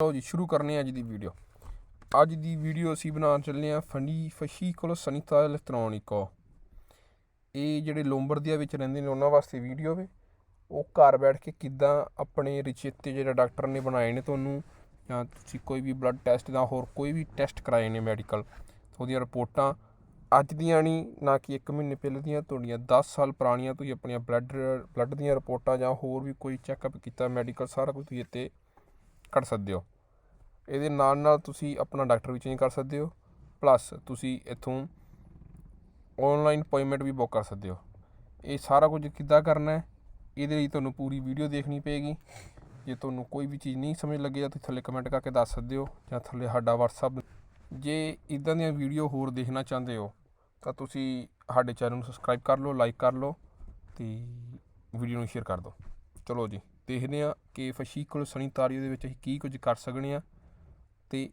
ਲਓ ਜੀ, ਸ਼ੁਰੂ ਕਰਨੇ ਅੱਜ ਦੀ ਵੀਡੀਓ ਅੱਜ ਦੀ ਵੀਡੀਓ ਅਸੀਂ ਬਣਾਉਣ ਚੱਲੇ ਆ ਫੰਡੀ ਫਸ਼ੀਕਲ ਸਨੀਤਾ ਇਲੈਕਟ੍ਰੋਨਿਕੋ ਇਹ ਜਿਹੜੇ ਲੋਂਬਰਦੀਆ ਵਿੱਚ ਰਹਿੰਦੇ ਨੇ, ਉਹਨਾਂ ਵਾਸਤੇ ਵੀਡੀਓ ਵੇ। ਉਹ ਘਰ ਬੈਠ ਕੇ ਕਿੱਦਾਂ ਆਪਣੇ ਰਿਚੇਤੇ ਜਿਹੜਾ ਡਾਕਟਰ ਨੇ ਬਣਾਏ ਨੇ ਤੁਹਾਨੂੰ, ਜਾਂ ਤੁਸੀਂ ਕੋਈ ਵੀ ਬਲੱਡ ਟੈਸਟ ਜਾਂ ਹੋਰ ਕੋਈ ਵੀ ਟੈਸਟ ਕਰਾਏ ਨੇ ਮੈਡੀਕਲ ਉਹਦੀਆਂ ਰਿਪੋਰਟਾਂ ਅੱਜ ਦੀਆਂ ਨਹੀਂ, ਨਾ ਕਿ 1 ਮਹੀਨੇ ਪਹਿਲੇ ਦੀਆਂ, ਤੁਹਾਡੀਆਂ 10 ਸਾਲ ਪੁਰਾਣੀਆਂ ਤੁਸੀਂ ਆਪਣੀਆਂ ਬਲੱਡ ਬਲੱਡ ਦੀਆਂ ਰਿਪੋਰਟਾਂ ਜਾਂ ਹੋਰ ਵੀ ਕੋਈ ਚੈੱਕਅਪ ਕੀਤਾ ਮੈਡੀਕਲ ਸਾਰਾ ਕੁਝ ਤੁਸੀਂ ਇੱਥੇ ਕੱਢ ਸਕਦੇ ਹੋ। ਇਹਦੇ ਨਾਲ ਨਾਲ ਤੁਸੀਂ ਆਪਣਾ ਡਾਕਟਰ ਵੀ ਚੇਂਜ ਕਰ ਸਕਦੇ ਹੋ। ਪਲੱਸ ਤੁਸੀਂ ਇੱਥੋਂ ਆਨਲਾਈਨ ਅਪਾਇੰਟਮੈਂਟ ਵੀ ਬੁੱਕ ਕਰ ਸਕਦੇ ਹੋ। ਇਹ ਸਾਰਾ ਕੁਝ ਕਿੱਦਾਂ ਕਰਨਾ ਹੈ, ਇਹਦੇ ਲਈ ਤੁਹਾਨੂੰ ਪੂਰੀ ਵੀਡੀਓ ਦੇਖਣੀ ਪਏਗੀ। ਜੇ ਤੁਹਾਨੂੰ ਕੋਈ ਵੀ ਚੀਜ਼ ਨਹੀਂ ਸਮਝ ਲੱਗੇ ਤਾਂ ਤੁਸੀਂ ਥੱਲੇ ਕਮੈਂਟ ਕਰਕੇ ਦੱਸ ਸਕਦੇ ਹੋ ਜਾਂ ਥੱਲੇ ਸਾਡਾ WhatsApp ਜੇ ਇਦਾਂ ਦੀਆਂ ਵੀਡੀਓ ਹੋਰ ਦੇਖਣਾ ਚਾਹੁੰਦੇ ਹੋ, ਤਾਂ ਤੁਸੀਂ ਸਾਡੇ ਚੈਨਲ ਨੂੰ ਸਬਸਕ੍ਰਾਈਬ ਕਰ ਲਓ ਲਾਈਕ ਕਰ ਲਓ ਤੇ ਵੀਡੀਓ ਨੂੰ ਸ਼ੇਅਰ ਕਰ ਦਿਓ। ਚਲੋ ਜੀ। ਦੇਖਦੇ ਹਾਂ ਕਿ ਫਸ਼ੀਕਲ ਸਨੀਤਾਰੀਓ ਦੇ ਵਿੱਚ ਅਸੀਂ ਕੀ ਕੁਝ ਕਰ ਸਕਦੇ ਹਾਂ ਤੇ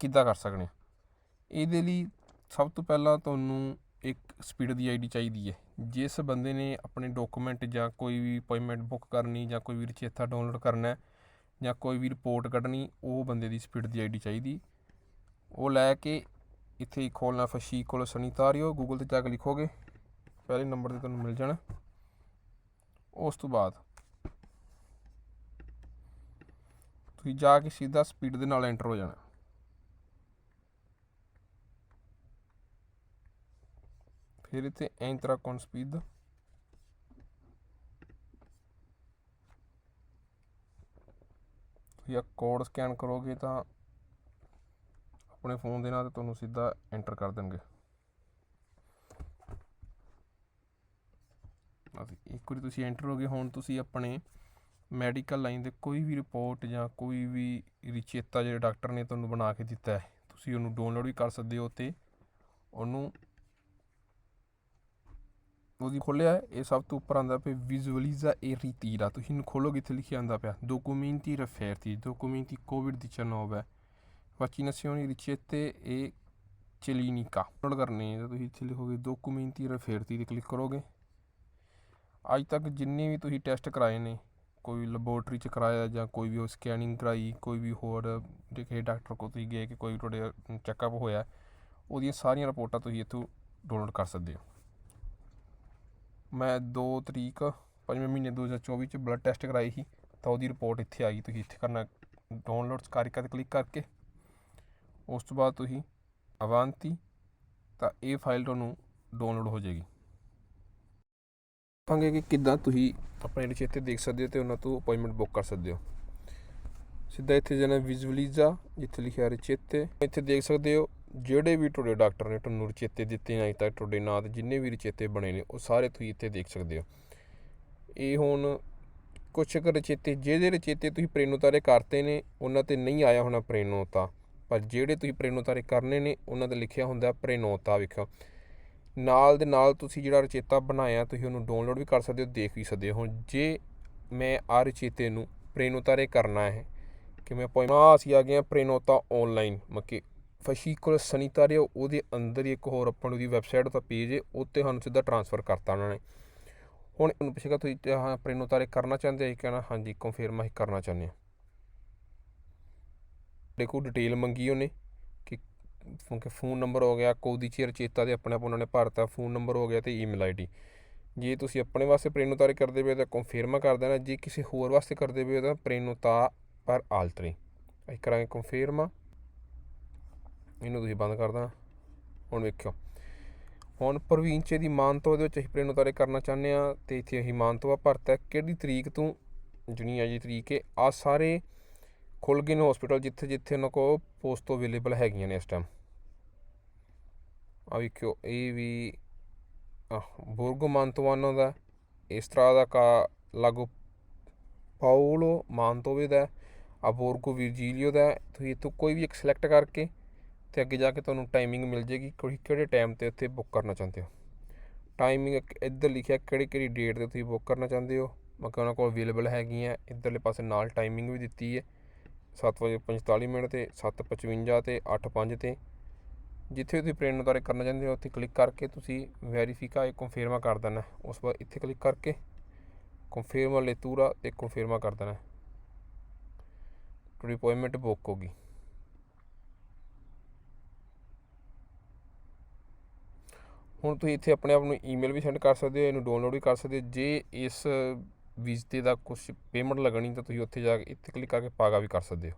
ਕਿੱਦਾਂ ਕਰ ਸਕਦੇ ਹਾਂ? ਇਹਦੇ ਲਈ ਸਭ ਤੋਂ ਪਹਿਲਾਂ ਤੁਹਾਨੂੰ ਇੱਕ ਸਪੀਡ ਦੀ ਆਈਡੀ ਚਾਹੀਦੀ ਹੈ। ਜਿਸ ਬੰਦੇ ਨੇ ਆਪਣੇ ਡਾਕੂਮੈਂਟ ਜਾਂ ਕੋਈ ਵੀ ਅਪਾਇੰਟਮੈਂਟ ਬੁੱਕ ਕਰਨੀ ਜਾਂ ਕੋਈ ਵੀ ਰਚੇਤਾ ਡਾਊਨਲੋਡ ਕਰਨਾ ਹੈ ਜਾਂ ਕੋਈ ਵੀ ਰਿਪੋਰਟ ਕੱਢਣੀ, ਉਹ ਬੰਦੇ ਦੀ ਸਪੀਡ ਦੀ ਆਈਡੀ ਚਾਹੀਦੀ। ਉਹ ਲੈ ਕੇ ਇੱਥੇ ਹੀ ਖੋਲਣਾ ਫਸ਼ੀਕਲ ਸਨੀਤਾਰੀਓ ਗੂਗਲ ਤੇ ਜਾ ਕੇ ਲਿਖੋਗੇ, ਪਹਿਲੇ ਨੰਬਰ ਤੇ ਤੁਹਾਨੂੰ ਮਿਲ ਜਾਣਾ। ਉਸ ਤੋਂ ਬਾਅਦ ਤੁਸੀਂ ਜਾ ਕੇ ਸਿੱਧਾ ਸਪੀਡ ਦੇ ਨਾਲ ਐਂਟਰ ਹੋ ਜਾਣਾ। ਫਿਰ ਇੱਥੇ ਐਂਟਰਾ ਕੌਨ ਸਪੀਡ ਜਾਂ ਕੋਡ ਸਕੈਨ ਕਰੋਗੇ ਤਾਂ ਆਪਣੇ ਫੋਨ ਦੇ ਨਾਲ ਤੁਹਾਨੂੰ ਸਿੱਧਾ ਐਂਟਰ ਕਰ ਦੇਣਗੇ। ਅਸੀਂ ਇੱਕ ਵਾਰੀ ਤੁਸੀਂ ਐਂਟਰ ਹੋ ਗਏ, ਹੁਣ ਤੁਸੀਂ ਆਪਣੇ ਮੈਡੀਕਲ ਲਾਈਨ ਦੇ ਕੋਈ ਵੀ ਰਿਪੋਰਟ ਜਾਂ ਕੋਈ ਵੀ ਰਿਚੇਤਾ ਜਿਹੜੇ ਡਾਕਟਰ ਨੇ ਤੁਹਾਨੂੰ ਬਣਾ ਕੇ ਦਿੱਤਾ ਹੈ, ਤੁਸੀਂ ਉਹਨੂੰ ਡਾਊਨਲੋਡ ਵੀ ਕਰ ਸਕਦੇ ਹੋ ਤੇ ਉਹਨੂੰ ਉਹਦੀ ਖੋਲਿਆ ਇਹ ਸਭ ਤੋਂ ਉੱਪਰ ਆਂਦਾ ਪਿਆ ਵਿਜ਼ੂਅਲਿਜ਼ਾ ਇਹ ਰੀਤੀਰਾ ਤੁਸੀਂ ਇਹਨੂੰ ਖੋਲੋਗੇ, ਇੱਥੇ ਲਿਖਿਆ ਆਂਦਾ ਪਿਆ documenti referti documenti covid-19 vaccinazioni ricette e clinica download ਕਰਨੀ ਹੈ ਤਾਂ ਤੁਸੀਂ ਇੱਥੇ ਲਿਖੋਗੇ documenti referti ਤੇ ਕਲਿੱਕ ਕਰੋਗੇ। ਅੱਜ ਤੱਕ ਜਿੰਨੇ ਵੀ ਤੁਸੀਂ ਟੈਸਟ ਕਰਾਏ ਨੇ, ਕੋਈ ਲੈਬੋਰਟਰੀ ਚ ਕਰਾਇਆ ਜਾਂ ਕੋਈ ਵੀ ਉਹ ਸਕੈਨਿੰਗ ਕਰਾਈ, ਕੋਈ ਵੀ ਹੋਰ ਜੇ ਡਾਕਟਰ ਕੋਲ ਤੁਸੀਂ ਗਏ ਕਿ ਕੋਈ ਤੁਹਾਡੇ ਚੈੱਕਅਪ ਹੋਇਆ, ਉਹਦੀਆਂ ਸਾਰੀਆਂ ਰਿਪੋਰਟਾਂ ਤੁਸੀਂ ਇੱਥੋਂ ਡਾਊਨਲੋਡ ਕਰ ਸਕਦੇ ਹੋ। ਮੈਂ 2 ਤਰੀਕ 5ਵੇਂ ਮਹੀਨੇ 2024 ਚ ਬਲੱਡ ਟੈਸਟ ਕਰਾਈ ਸੀ, ਤਾਂ ਉਹਦੀ ਰਿਪੋਰਟ ਇੱਥੇ ਆ ਗਈ ਤੁਸੀਂ ਇੱਥੇ ਕਰਨਾ ਡਾਊਨਲੋਡ ਕਾਰਿਕਾ ਤੇ ਕਲਿੱਕ ਕਰਕੇ। ਉਸ ਤੋਂ ਬਾਅਦ ਤੁਸੀਂ ਅਵਾਂਤੀ, ਤਾਂ ਇਹ ਫਾਈਲ ਤੁਹਾਨੂੰ ਡਾਊਨਲੋਡ ਹੋ ਜਾਏਗੀ। ਦੇਖਾਂਗੇ ਕਿ ਕਿੱਦਾਂ ਤੁਸੀਂ ਆਪਣੇ ਰਿਚੇਤੇ ਦੇਖ ਸਕਦੇ ਹੋ ਤੇ ਉਹਨਾਂ ਤੋਂ ਅਪਾਇੰਟਮੈਂਟ ਬੁੱਕ ਕਰ ਸਕਦੇ ਹੋ। ਸਿੱਧਾ ਇੱਥੇ ਜਾਣਾ ਵਿਜ਼ੂਅਲਿਜ਼ਾ ਜਿੱਥੇ ਲਿਖਿਆ ਰਿਚੇਤੇ ਇੱਥੇ ਦੇਖ ਸਕਦੇ ਹੋ, ਜਿਹੜੇ ਵੀ ਤੁਹਾਡੇ ਡਾਕਟਰ ਨੇ ਤੁਹਾਨੂੰ ਰਚੇਤੇ ਦਿੱਤੇ ਨੇ, ਅਜੇ ਤੱਕ ਤੁਹਾਡੇ ਨਾਂ ਤੇ ਜਿੰਨੇ ਵੀ ਰਚੇਤੇ ਬਣੇ ਨੇ, ਉਹ ਸਾਰੇ ਤੁਸੀਂ ਇੱਥੇ ਦੇਖ ਸਕਦੇ ਹੋ। ਇਹ ਹੁਣ ਕੁਛ ਕੁ ਰਚੇਤੇ ਜਿਹੜੇ ਰਚੇਤੇ ਤੁਸੀਂ ਪ੍ਰੇਨੋਤਾਰੇ ਕਰਤੇ ਨੇ, ਉਹਨਾਂ ਤੇ ਨਹੀਂ ਆਇਆ ਹੋਣਾ ਪ੍ਰੇਨੋਤਾ ਪਰ ਜਿਹੜੇ ਤੁਸੀਂ ਪ੍ਰੇਨੋਤਾਰੇ ਕਰਨੇ ਨੇ, ਉਹਨਾਂ ਦਾ ਲਿਖਿਆ ਹੁੰਦਾ ਪ੍ਰੇਨੋਤਾ ਵੇਖੋ ਨਾਲ ਦੇ ਨਾਲ ਤੁਸੀਂ ਜਿਹੜਾ ਰਚੇਤਾ ਬਣਾਇਆ, ਤੁਸੀਂ ਉਹਨੂੰ ਡਾਊਨਲੋਡ ਵੀ ਕਰ ਸਕਦੇ ਹੋ, ਦੇਖ ਵੀ ਸਕਦੇ ਹੋ। ਹੁਣ ਜੇ ਮੈਂ ਆ ਰਚੇਤੇ ਨੂੰ ਪ੍ਰੇਨੋਤਾਰੇ ਕਰਨਾ ਹੈ ਕਿ ਮੈਂ ਅਪਾਇੰਟਮੈਂਟ ਅਸੀਂ ਆ ਗਏ ਹਾਂ ਪ੍ਰੇਨੋਤਾ ਆਨਲਾਈਨ ਮੱਕੀ। ਫਸ਼ੀਕਲ ਸਨੀਤਾਰੀਓ ਉਹਦੇ ਅੰਦਰ ਹੀ ਇੱਕ ਹੋਰ ਆਪਾਂ ਨੂੰ ਦੀ ਵੈਬਸਾਈਟ ਦਾ ਪੇਜ ਹੈ ਉੱਤੇ ਸਾਨੂੰ ਸਿੱਧਾ ਟ੍ਰਾਂਸਫਰ ਕਰਤਾ ਉਹਨਾਂ ਨੇ। ਹੁਣ ਉਹਨੂੰ ਪੁੱਛੇਗਾ, ਤੁਸੀਂ ਹਾਂ ਪ੍ਰੇਨੋਤਾਰੇ ਕਰਨਾ ਚਾਹੁੰਦੇ ਹੋ ਕਹਿਣਾ? ਹਾਂਜੀ ਕਨਫਰਮ ਅਸੀਂ ਕਰਨਾ ਚਾਹੁੰਦੇ। ਹਾਂ ਦੇਖੋ ਡਿਟੇਲ ਮੰਗੀ ਉਹਨੇ ਕਿ ਕਿ ਫੋਨ ਨੰਬਰ ਹੋ ਗਿਆ ਕੋਦੀ ਚੇਰ ਚੇਤਾ ਦੇ ਆਪਣੇ ਆਪ ਉਹਨਾਂ ਨੇ ਭਰਤਾ ਫੋਨ ਨੰਬਰ ਹੋ ਗਿਆ ਤੇ ਈਮੇਲ ਆਈਡੀ ਜੇ ਤੁਸੀਂ ਆਪਣੇ ਵਾਸਤੇ ਪ੍ਰੇਨੋਤਾਰੇ ਕਰਦੇ ਪਏ ਤਾਂ ਕਨਫਰਮ ਕਰ ਦੇਣਾ, ਜੇ ਕਿਸੇ ਹੋਰ ਵਾਸਤੇ ਕਰਦੇ ਪਏ ਤਾਂ ਪ੍ਰੇਨੋਤਾ ਪਰ ਆਲਟਰੀ ਅਸੀਂ ਕਰਾਂਗੇ ਕਨਫਰਮ ਇਹਨੂੰ ਤੁਸੀਂ ਬੰਦ ਕਰ ਦਾਂ ਹੁਣ ਵੇਖਿਓ। ਹੁਣ ਪ੍ਰਵੀਨ ਚੇ ਦੀ ਮਾਨਤੋ ਉਹਦੇ ਵਿੱਚ ਅਸੀਂ ਪ੍ਰੇਨੋਤਾਰੇ ਕਰਨਾ ਚਾਹੁੰਦੇ ਆ ਤੇ ਇੱਥੇ ਅਸੀਂ ਮਾਨਤੋਆ ਭਰਤਾ ਕਿਹੜੀ ਤਰੀਕ ਤੋਂ ਜਣੀ ਆ ਜੀ ਤਰੀਕ ਹੈ। ਆ ਸਾਰੇ ਖੁੱਲ ਗਏ ਨੇ ਹਸਪੀਟਲ ਜਿੱਥੇ ਜਿੱਥੇ ਉਹਨਾਂ ਕੋਲ ਪੋਸਟ ਅਵੇਲੇਬਲ ਹੈਗੀਆਂ ਨੇ ਇਸ ਟਾਈਮ ਆ ਵੇਖਿਓ, ਇਹ ਵੀ ਬੋਰਗੋ ਮਾਨਤੋਵਾਨੋ ਦਾ, ਇਸ ਤਰ੍ਹਾਂ ਦਾ ਕਾ ਲਾਗੋ ਪਾਉਲੋ ਮਾਨਤੋਵੇ ਦਾ ਆ ਬੋਰਗੋ ਵਿਰਜੀਲੀਓ ਦਾ, ਤੁਸੀਂ ਇੱਥੋਂ ਕੋਈ ਵੀ ਇੱਕ ਸਿਲੈਕਟ ਕਰਕੇ ਤੇ ਅੱਗੇ ਜਾ ਕੇ ਤੁਹਾਨੂੰ ਟਾਈਮਿੰਗ ਮਿਲ ਜੇਗੀ ਕੋਈ ਕਿਹੜੇ ਟਾਈਮ ਤੇ ਉੱਥੇ ਬੁੱਕ ਕਰਨਾ ਚਾਹੁੰਦੇ ਹੋ। ਟਾਈਮਿੰਗ ਇੱਧਰ ਲਿਖਿਆ ਕਿਹੜੀ ਕਿਹੜੀ ਡੇਟ ਤੇ ਤੁਸੀਂ ਬੁੱਕ ਕਰਨਾ ਚਾਹੁੰਦੇ ਹੋ। ਮੈਂ ਕਿਹਾ ਉਹਨਾਂ ਕੋਲ ਅਵੇਲੇਬਲ ਹੈਗੀਆਂ, ਇੱਧਰਲੇ ਪਾਸੇ ਨਾਲ ਟਾਈਮਿੰਗ ਵੀ ਦਿੱਤੀ ਹੈ। 7 ਵਜੇ 45 ਮਿੰਟ ਤੇ 7:55 ਤੇ 8:05 ਤੇ। ਜਿੱਥੇ ਤੁਸੀਂ ਪ੍ਰਿੰਟ ਦੁਆਰੇ ਕਰਨਾ ਚਾਹੁੰਦੇ ਹੋ, ਉੱਥੇ ਕਲਿੱਕ ਕਰਕੇ ਤੁਸੀਂ ਵੈਰੀਫਿਕਾ ਇਹ ਕਨਫਰਮਾ ਕਰ ਦੇਣਾ। ਉਸ ਬਾਅਦ ਇੱਥੇ ਕਲਿੱਕ ਕਰਕੇ ਕਨਫਰਮ ਲੈਤੂਰਾ ਤੇ ਕਨਫਰਮਾ ਕਰ ਦੇਣਾ। ਤੁਹਾਡੀ ਅਪਾਇੰਟਮੈਂਟ ਬੁੱਕ ਹੋ ਗਈ। ਹੁਣ ਤੁਸੀਂ ਇੱਥੇ ਆਪਣੇ ਆਪ ਨੂੰ ਈਮੇਲ ਵੀ ਸੈਂਡ ਕਰ ਸਕਦੇ ਹੋ, ਇਹਨੂੰ ਡਾਊਨਲੋਡ ਵੀ ਕਰ ਸਕਦੇ ਹੋ। ਜੇ ਇਸ ਵੀਜ਼ਤੇ ਦਾ ਕੁਝ ਪੇਮੈਂਟ ਲੱਗਣੀ ਤਾਂ ਤੁਸੀਂ ਉੱਥੇ ਜਾ ਕੇ ਇੱਥੇ ਕਲਿੱਕ ਕਰਕੇ ਪਾਗਾ ਵੀ ਕਰ ਸਕਦੇ ਹੋ।